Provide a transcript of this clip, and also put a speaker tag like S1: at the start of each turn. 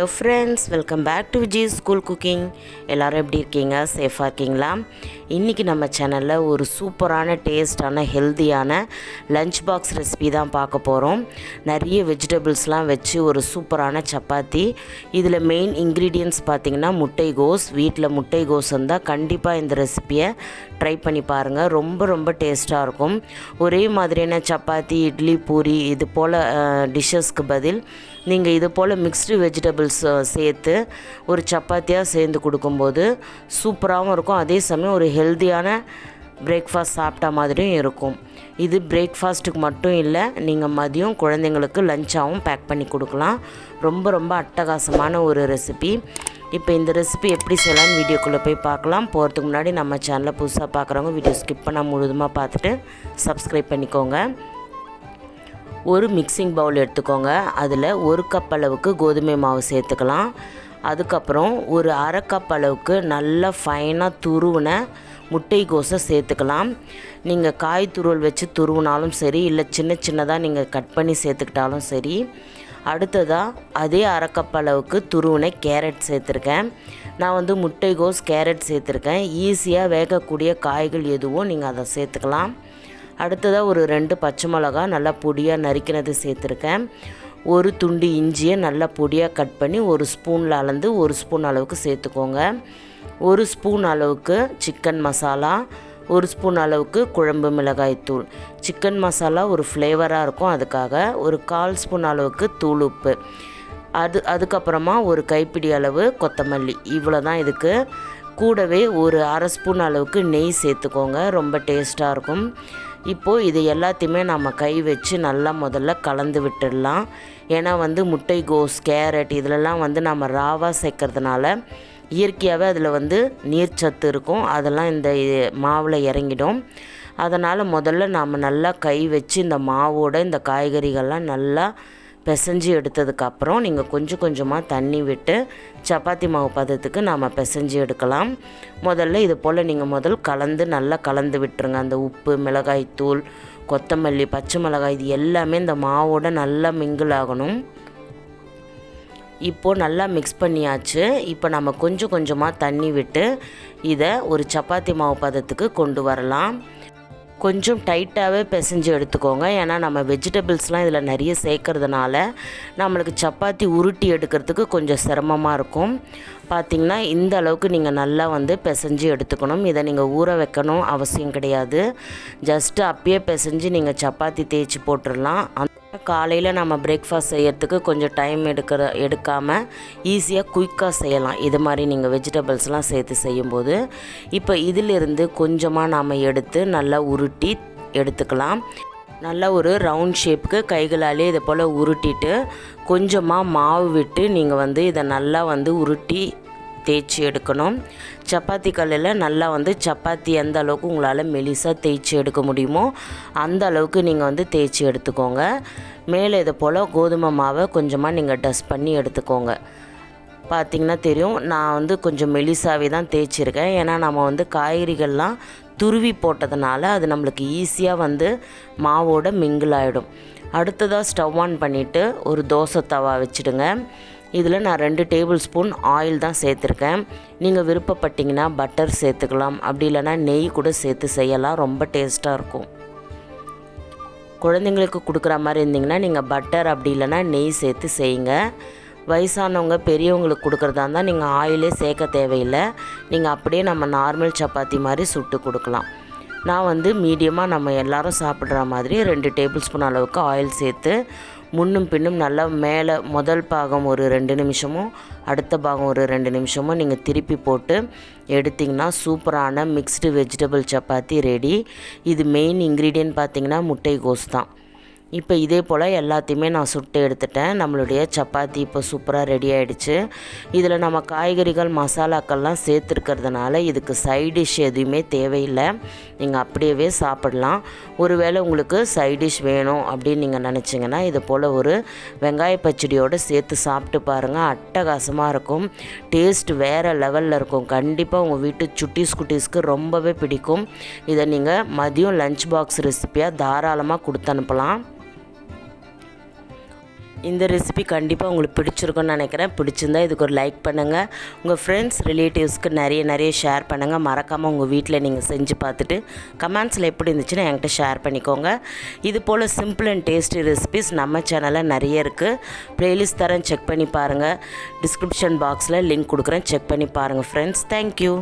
S1: Hello friends welcome back to Vijay school cooking எல்லோரும் எப்படி இருக்கீங்க? சேஃபாக இருக்கீங்களா? இன்றைக்கி நம்ம சேனலில் ஒரு சூப்பரான டேஸ்டான ஹெல்த்தியான லஞ்ச் பாக்ஸ் ரெசிபி தான் பார்க்க போகிறோம் நிறைய வெஜிடபிள்ஸ்லாம் வச்சு ஒரு சூப்பரான சப்பாத்தி. இதில் மெயின் இன்க்ரீடியன்ட்ஸ் பார்த்திங்கன்னா முட்டைகோஸ் வீட்டில் முட்டைகோஸ் இருந்தால் கண்டிப்பாக இந்த ரெசிப்பியை ட்ரை பண்ணி பாருங்கள் ரொம்ப ரொம்ப டேஸ்ட்டாக இருக்கும். ஒரே மாதிரியான சப்பாத்தி இட்லி பூரி இது போல் டிஷ்ஷஸ்க்கு பதில் நீங்கள் இது போல் மிக்ஸ்டு வெஜிடபிள்ஸ் சேர்த்து ஒரு சப்பாத்தியாக சேர்ந்து கொடுக்கும்போது சூப்பராகவும் இருக்கும். அதே சமயம் ஒரு ஹெல்த்தியான பிரேக்ஃபாஸ்ட் சாப்பிட்ட மாதிரியும் இருக்கும். இது பிரேக்ஃபாஸ்ட்டுக்கு மட்டும் இல்லை நீங்கள் மதியம் குழந்தைங்களுக்கு லஞ்சாகவும் பேக் பண்ணி கொடுக்கலாம். ரொம்ப ரொம்ப அட்டகாசமான ஒரு ரெசிபி இப்போ இந்த ரெசிபி எப்படி செய்யலாம்னு வீடியோக்குள்ளே போய் பார்க்கலாம். போகிறதுக்கு முன்னாடி நம்ம சேனலை புதுசாக பார்க்குறவங்க வீடியோ ஸ்கிப் பண்ணால் முழுதுமாக பார்த்துட்டு சப்ஸ்கிரைப் பண்ணிக்கோங்க. ஒரு மிக்சிங் பவுல் எடுத்துக்கோங்க. அதில் ஒரு கப் அளவுக்கு கோதுமை மாவு சேர்த்துக்கலாம். அதுக்கப்புறம் ஒரு அரை கப் அளவுக்கு நல்லா ஃபைனாக துருவின முட்டைகோஸை சேர்த்துக்கலாம். நீங்கள் காய் துருவல் வச்சு துருவினாலும் சரி இல்லை சின்ன சின்னதாக நீங்கள் கட் பண்ணி சேர்த்துக்கிட்டாலும் சரி. அடுத்ததாக அதே அரை கப் அளவுக்கு துருவின கேரட் சேர்த்துருக்கேன். நான் வந்து முட்டைகோஸ் கேரட் சேர்த்துருக்கேன். ஈஸியாக வேகக்கூடிய காய்கள் எதுவும் நீங்கள் அதை சேர்த்துக்கலாம். அடுத்ததாக ஒரு ரெண்டு பச்சை மிளகா நல்லா பொடியாக நறுக்கினது சேர்த்துருக்கேன். ஒரு துண்டு இஞ்சியை நல்லா பொடியாக கட் பண்ணி ஒரு ஸ்பூனில் அளந்து ஒரு ஸ்பூன் அளவுக்கு சேர்த்துக்கோங்க. ஒரு ஸ்பூன் அளவுக்கு சிக்கன் மசாலா ஒரு ஸ்பூன் அளவுக்கு குழம்பு மிளகாய் தூள். சிக்கன் மசாலா ஒரு ஃப்ளேவராக இருக்கும் அதுக்காக ஒரு கால் ஸ்பூன் அளவுக்கு தூள் உப்பு. அது அதுக்கப்புறமா ஒரு கைப்பிடி அளவு கொத்தமல்லி. இவ்வளோ தான் இதுக்கு. கூடவே ஒரு அரை ஸ்பூன் அளவுக்கு நெய் சேர்த்துக்கோங்க ரொம்ப டேஸ்ட்டாக இருக்கும். இப்போது இது எல்லாத்தையுமே நம்ம கை வச்சு நல்லா முதல்ல கலந்து விட்டுடலாம். ஏன்னா வந்து முட்டைகோஸ் கேரட் இதிலெல்லாம் வந்து நம்ம ராவாக சேர்க்கறதுனால இயற்கையாகவே அதில் வந்து நீர்ச்சத்து இருக்கும். அதெல்லாம் இந்த மாவில் இறங்கிடும். அதனால் முதல்ல நாம் நல்லா கை வச்சு இந்த மாவோட இந்த காய்கறிகள்லாம் நல்லா பிசைஞ்சு எடுத்ததுக்கப்புறம் நீங்கள் கொஞ்சம் கொஞ்சமாக தண்ணி விட்டு சப்பாத்தி மாவு பதத்துக்கு நாம் பிசைஞ்சு எடுக்கலாம். முதல்ல இது போல் நீங்கள் முதல் கலந்து நல்லா கலந்து விட்டுருங்க. அந்த உப்பு மிளகாய்த்தூள் கொத்தமல்லி பச்சை மிளகாய் இது எல்லாமே இந்த மாவோட நல்லா மிங்கிள் ஆகணும். இப்போது நல்லா மிக்ஸ் பண்ணியாச்சு. இப்போ நம்ம கொஞ்சம் கொஞ்சமாக தண்ணி விட்டு இதை ஒரு சப்பாத்தி மாவு பதத்துக்கு கொண்டு வரலாம். கொஞ்சம் டைட்டாகவே பிசைஞ்சு எடுத்துக்கோங்க. ஏன்னா நம்ம வெஜிடபிள்ஸ்லாம் இதில் நிறைய சேர்க்கறதுனால நம்மளுக்கு சப்பாத்தி உருட்டி எடுக்கிறதுக்கு கொஞ்சம் சிரமமாக இருக்கும். பார்த்திங்கன்னா இந்த அளவுக்கு நீங்கள் நல்லா வந்து பிசைஞ்சு எடுத்துக்கணும். இதை நீங்கள் ஊற வைக்கணும் அவசியம் கிடையாது. ஜஸ்ட்டு அப்பயே பிசைஞ்சு நீங்கள் சப்பாத்தி தேய்ச்சி போட்டுடலாம். காலையில் நம்ம பிரேக்ஃபாஸ்ட் செய்கிறதுக்கு கொஞ்சம் டைம் எடுக்கிற எடுக்காமல் ஈஸியாக குயிக்காக செய்யலாம். இது மாதிரி நீங்கள் வெஜிடபிள்ஸ்லாம் சேர்த்து செய்யும்போது இப்போ இதிலிருந்து கொஞ்சமாக நாம் எடுத்து நல்லா உருட்டி எடுத்துக்கலாம். நல்லா ஒரு ரவுண்ட் ஷேப்புக்கு கைகளாலே இதை போல் உருட்டிட்டு கொஞ்சமாக மாவு விட்டு நீங்கள் வந்து இதை நல்லா வந்து உருட்டி தேய்ச்சி எடுக்கணும். சப்பாத்தி கல்லில் நல்லா வந்து சப்பாத்தி எந்த அளவுக்கு உங்களால் மெலிசாக தேய்ச்சி எடுக்க முடியுமோ அந்த அளவுக்கு நீங்கள் வந்து தேய்ச்சி எடுத்துக்கோங்க. மேலே இதை போல் கோதுமை மாவை கொஞ்சமாக நீங்கள் டஸ்ட் பண்ணி எடுத்துக்கோங்க. பார்த்திங்கன்னா தெரியும் நான் வந்து கொஞ்சம் மெலிசாவே தான் தேய்ச்சிருக்கேன். ஏன்னா நம்ம வந்து காய்கறிகள்லாம் துருவி போட்டதுனால அது நம்மளுக்கு ஈஸியாக வந்து மாவோட மிங்கிள் ஆகிடும் அடுத்ததாக ஸ்டவ் ஆன் பண்ணிவிட்டு ஒரு தோசை தவா வச்சுடுங்க. இதில் நான் ரெண்டு டேபிள் ஸ்பூன் ஆயில் தான் சேர்த்துருக்கேன். நீங்கள் விருப்பப்பட்டிங்கன்னா பட்டர் சேர்த்துக்கலாம். அப்படி இல்லைனா நெய் கூட சேர்த்து செய்யலாம். ரொம்ப டேஸ்ட்டாக இருக்கும். குழந்தைங்களுக்கு கொடுக்குற மாதிரி இருந்திங்கன்னா நீங்கள் பட்டர் அப்படி இல்லைனா நெய் சேர்த்து செய்யுங்க. வயசானவங்க பெரியவங்களுக்கு கொடுக்குறதா இருந்தால் நீங்கள் ஆயிலே சேர்க்க தேவையில்லை. நீங்கள் அப்படியே நம்ம நார்மல் சப்பாத்தி மாதிரி சுட்டு கொடுக்கலாம். நான் வந்து மீடியமாக நம்ம எல்லோரும் சாப்பிட்ற மாதிரி ரெண்டு டேபிள் ஸ்பூன் அளவுக்கு ஆயில் சேர்த்து முன்னும் பின்னும் நல்லா மேலே முதல் பாகம் ஒரு ரெண்டு நிமிஷமும் அடுத்த பாகம் ஒரு ரெண்டு நிமிஷமும் நீங்கள் திருப்பி போட்டு எடுத்திங்கன்னா சூப்பரான மிக்ஸ்டு வெஜிடபிள் சப்பாத்தி ரெடி இது மெயின் இன்க்ரீடியன்ட் பார்த்திங்கன்னா முட்டைகோஸ் தான். இப்போ இதே போல் எல்லாத்தையுமே நான் சுட்டு எடுத்துட்டேன். நம்மளுடைய சப்பாத்தி இப்போ சூப்பராக ரெடி ஆகிடுச்சு இதில் நம்ம காய்கறிகள் மசாலாக்கள்லாம் சேர்த்துருக்கிறதுனால இதுக்கு சைட் டிஷ் எதுவுமே தேவையில்லை. நீங்கள் அப்படியே சாப்பிடலாம். ஒருவேளை உங்களுக்கு சைட் டிஷ் வேணும் அப்படின்னு நீங்கள் நினச்சிங்கன்னா இது போல் ஒரு வெங்காய பச்சடியோடு சேர்த்து சாப்பிட்டு பாருங்கள் அட்டகாசமாக இருக்கும். டேஸ்ட் வேறு லெவலில் இருக்கும். கண்டிப்பாக உங்கள் வீட்டு சுட்டீஸ் குட்டீஸ்க்கு ரொம்பவே பிடிக்கும். இதை நீங்கள் மதியம் லஞ்ச் பாக்ஸ் ரெசிப்பியாக தாராளமாக கொடுத்து அனுப்பலாம். இந்த ரெசிபி கண்டிப்பாக உங்களுக்கு பிடிச்சிருக்குன்னு நினைக்கிறேன். பிடிச்சிருந்தா இதுக்கு ஒரு லைக் பண்ணுங்கள் உங்கள் ஃப்ரெண்ட்ஸ் ரிலேட்டிவ்ஸ்க்கு நிறைய நிறைய ஷேர் பண்ணுங்கள் மறக்காமல் உங்கள் வீட்டில் நீங்கள் செஞ்சு பார்த்துட்டு கமெண்ட்ஸில் எப்படி இருந்துச்சுன்னா என்கிட்ட ஷேர் பண்ணிக்கோங்க. இது போல் சிம்பிள் அண்ட் டேஸ்டி ரெசிபிஸ் நம்ம சேனலில் நிறைய இருக்குது ப்ளேலிஸ்ட் தரேன் செக் பண்ணி பாருங்கள் டிஸ்கிரிப்ஷன் பாக்ஸில் லிங்க் கொடுக்குறேன் செக் பண்ணி பாருங்கள் ஃப்ரெண்ட்ஸ் தேங்க்யூ